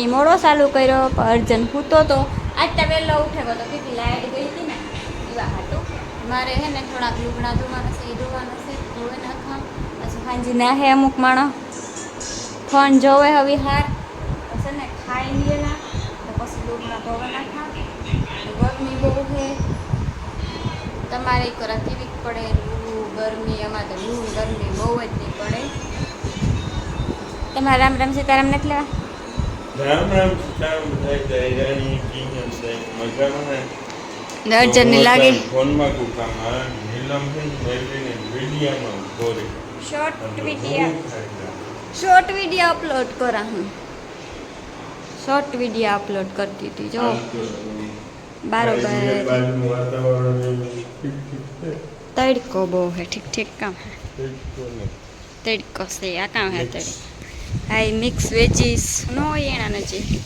મેં મોડો ચાલુ કર્યો અર્જન સૂતો તો. આજ તો વહેલો ઉઠેલો તો કેટલી લાઇટ ગઈ હતી ને. એવા હાટું. મારે હે ને થોડાક લુગડા ધોવાના છે એ ધોવાના છે. ધોવે નાખવા પછી સાંજે નાહે અમુક માણસ. ફોન જોવે હવે હાર. પછી ને ખાઈ લેલા તો પછી લુગડા ધોવે નાખા. ગરમી બહુ છે તમારે કરા કેવી પડે? લૂ, ગરમી, અમારે તો લૂ ગરમી બહુ જ નહીં પડે. તમારે રામ રામ સીતારામ નથી લેવા? રામ રામ સીતારામ બધા દયાની કિંગમ છે મજામાં ને અર્જનની લાગે ફોનમાં કોઈ કામ આવે નીલમ છે ને મેળવીને મીડિયામાં ઊભો રહે શોર્ટ અને વીડિયો બહુ ફાયદા. શોર્ટ વીડિયો અપલોડ કરા હું શોર્ટ વીડિયો અપલોડ કરતી હતી જો આમ તો બારોબાર બાજુનું વાતાવરણ એવું ઠીક ઠીક છે. તડકો બહુ હે ઠીક ઠીક કામ હે તડકો ને તડકો છે આ કામ હે તડી હાઈ મિક્સ વેજીસ નો હોય એના નથી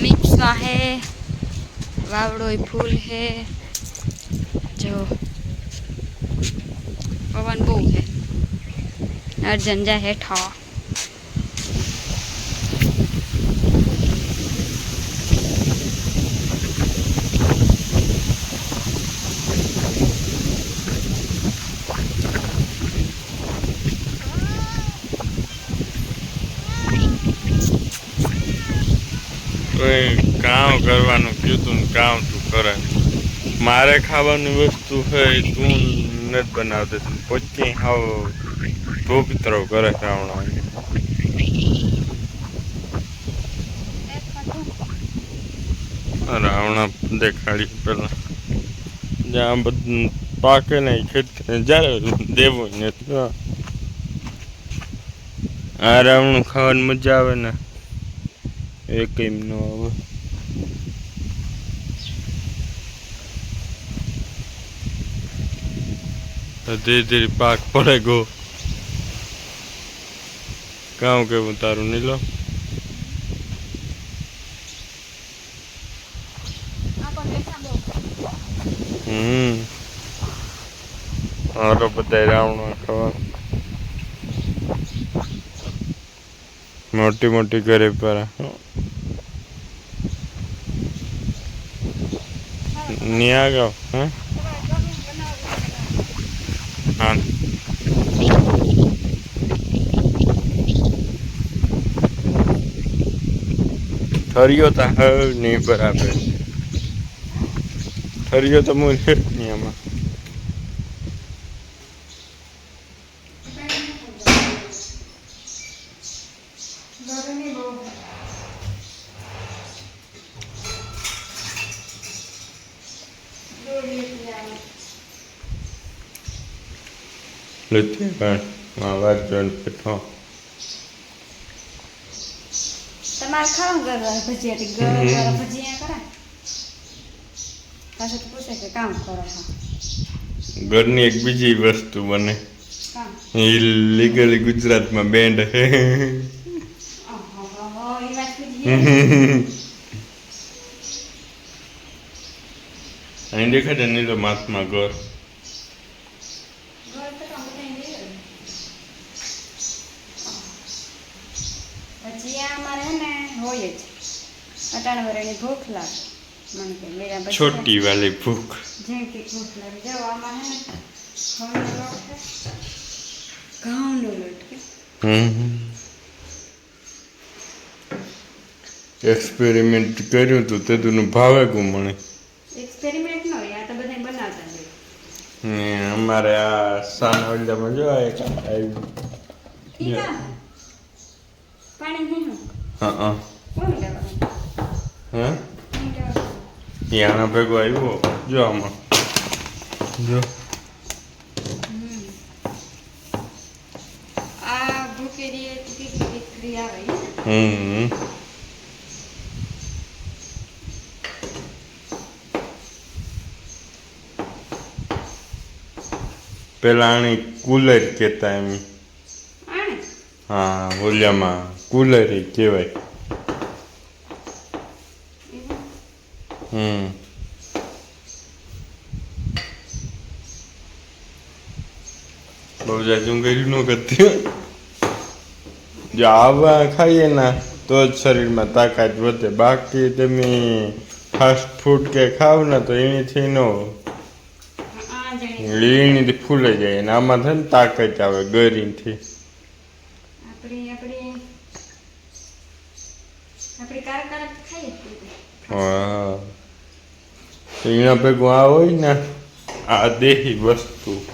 મિક્સમાં હે વાવડોય ફૂલ હે જો પવન બહુ હે અર્જન જા હેઠા કોઈ કામ કરવાનું, કીધું ને કામ તું કરે. મારે ખાવાની વસ્તુ છે તું નથી બનાવતી. પછી હાવ ભૂપતરો કરે ખાવણા રાવણા દેખાડી પેલા. જ્યાં બધું પાકે નહીં ખેતી જ્યારે દેવું નથી આ રાવણું ખાવાની મજા આવે ને. એ કેમ ન આવે. ધીરે ધીરે પાક પડે ગો. કામ કેવું તારું, નીલો. હમ. હાલો બધા રાવણ ખાવા. મોટી મોટી ઘરે પર. ન્યા ગાવ, હા? હા ઠરિયો તો હ નહીં બરાબર ઠરિયો તો હું નહીં આમાં માં વાત જોઈને બેઠો તમારે ખાવા ગરવા ભજીયા ગરમ ભજીયા કરા પાછું પૂછે કે કામ કરો ઘરની એક બીજી વસ્તુ બને એ લીગલી ગુજરાતમાં બેન્ડ હે અહીં દેખાય ને તો મહાત્મા ઘર ઘર તો કામ બધાય લઈ આવે. ભજીયા અમારે ને હોય જ. અટાણ વરાની ભૂખ લાગે. મને કે મેરા ભજીયા છોટી વાલી ભૂખ. જેમ કે ભૂખ લાગે. જો આમાં હે ઘઉંનો લોટ ઘઉંનો લોટ કે એક્સપેરિમેન્ટ કર્યું હતું તે તું ભાવે ગુમણે મને એક્સપેરિમેન્ટ નો આ તો બધા બનાવતા હોય. ને અમારે આ સાનવડિયામાં જો આ એક આવ્યું આના ભેગો આવ્યો જો આમાં. જો. હમ. પેલા આણી કુલર કહેતા એમ. હા ઓલિયામાં કુલર કહેવાય. હમ. બહુ જાજું કર્યું ન કરતી જો આવા ખાઈએ ના તો જ શરીરમાં તાકાત વધે. બાકી તમે ફાસ્ટ ફૂડ કે ખાવ ને તો એનીથી ન ફૂલે લીણીથી ફૂલાઈ જાય ને આમાં થાય ને તાકાત આવે ગરીથી આપણે આપણે આપણે કાર કાર ખાઈએ જ તે. હા. એના ભેગું આ હોય ને આ દેહી વસ્તુ.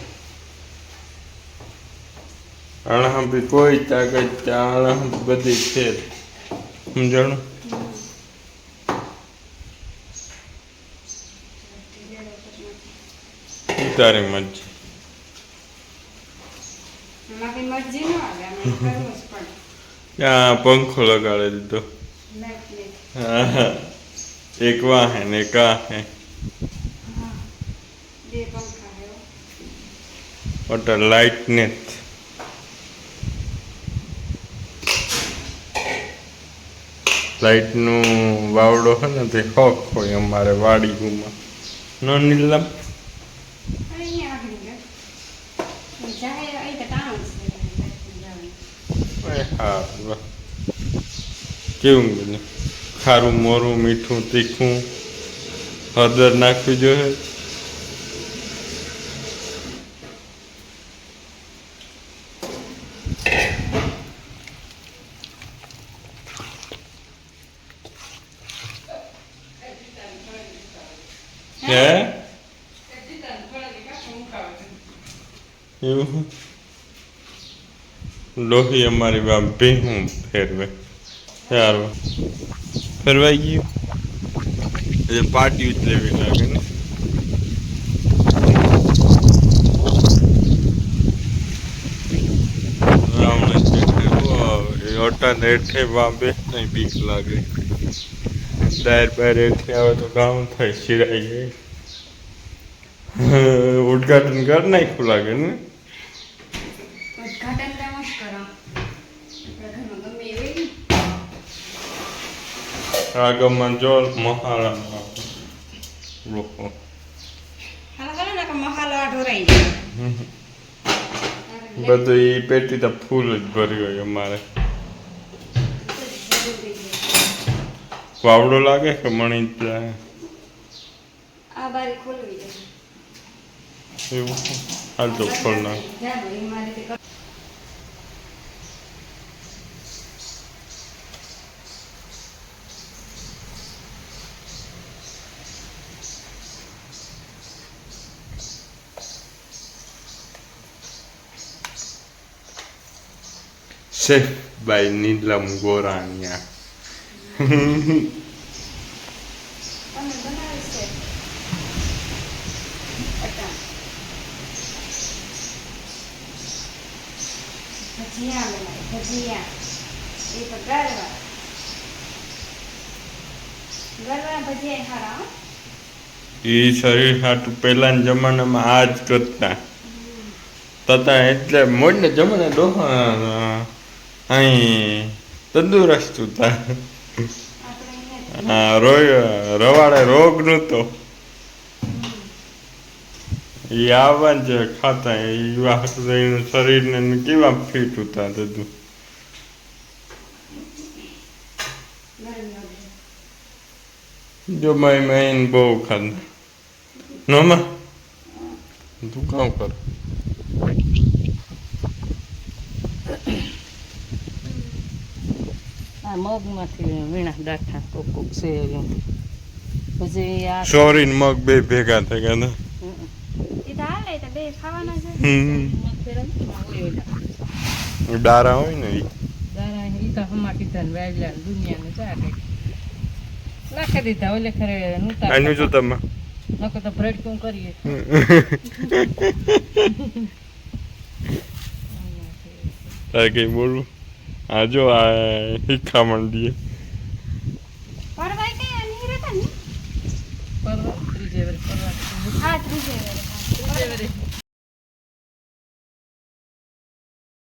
અણહંભી કોઈ તાકાત અણહંભી બધી છે. સમજણ? તારી મરજી. ત્યાં પંખો લગાડી દીધો. લાઈટ નહીં. હા. એક વાહે ને એક આ હે હા બે પંખા હે હો. ઓટા લાઈટ ને જ. લાઈટનું વાવડો છે ને તે હક હોય અમારે વાડી ગુમાં ન નીલમ હા. કેવું બને ખારું, મોરું, મીઠું, તીખું, હળદર નાખવી જોઈએ એવું? લોહી અમારી બા ભીહું ફેરવે. સારું ફેરવાઈ ગયું. એટલે પાર્ટી ઉતરેવી લાગે ને. ઓટા હેઠે બાંબે નહીં બીક લાગે. ડાયર બાયર હેઠે આવે તો ગામ થાય, શિરાઈ જાય. ઉદઘાટન કર નાખ્યું લાગે ને ઉદ્ઘાટન તો એમ જ કરો આપણા ઘરમાં ગમે એ હોય ને. આગમન જો મહારાણા લોકો બધું એ પેટી તો ફૂલ જ ભરી હોય અમારે વાવડો લાગે કે મણી જાય આ બારી ખોલવી જોઈએ એવું હાલ તો ખોલ નાખ તમે બનાવી છે અટાણ. ભજીયા એ શરીર સાટું પહેલાના જમાનામાં આ જ કરતા તથા એટલે મોડને જમાને ડોહા અહીં તંદુરસ્ત હતા આ રોય રવાડે રોગ નહોતો એ આવવા જે ખાતા એ એનું શરીરને ને કેવા ફિટ હતા બધું. જો મહીન બહુ ખાધા નોમાં તું કામ કર આ મગમાંથી વીણા દાઠા કોક કોક છે એમ. પછી આ સોરી મગ બે ભેગા થઈ ગયા ને. એ ડારા હોય ને. દારા ઈ તો હમા કીધા ને વાયલા ને દુનિયાને ચા કઈ. નાખી દીધા ઓલે ખરે નૂતા આનું જો તમે. નકો તો બ્રેડ કેમ કરીએ? કઈ બોલવું? આ જો આ હિખા મંડીએ પરવા ત્રીજે વરે પરવા હા ત્રીજે વારે, ત્રીજે વરે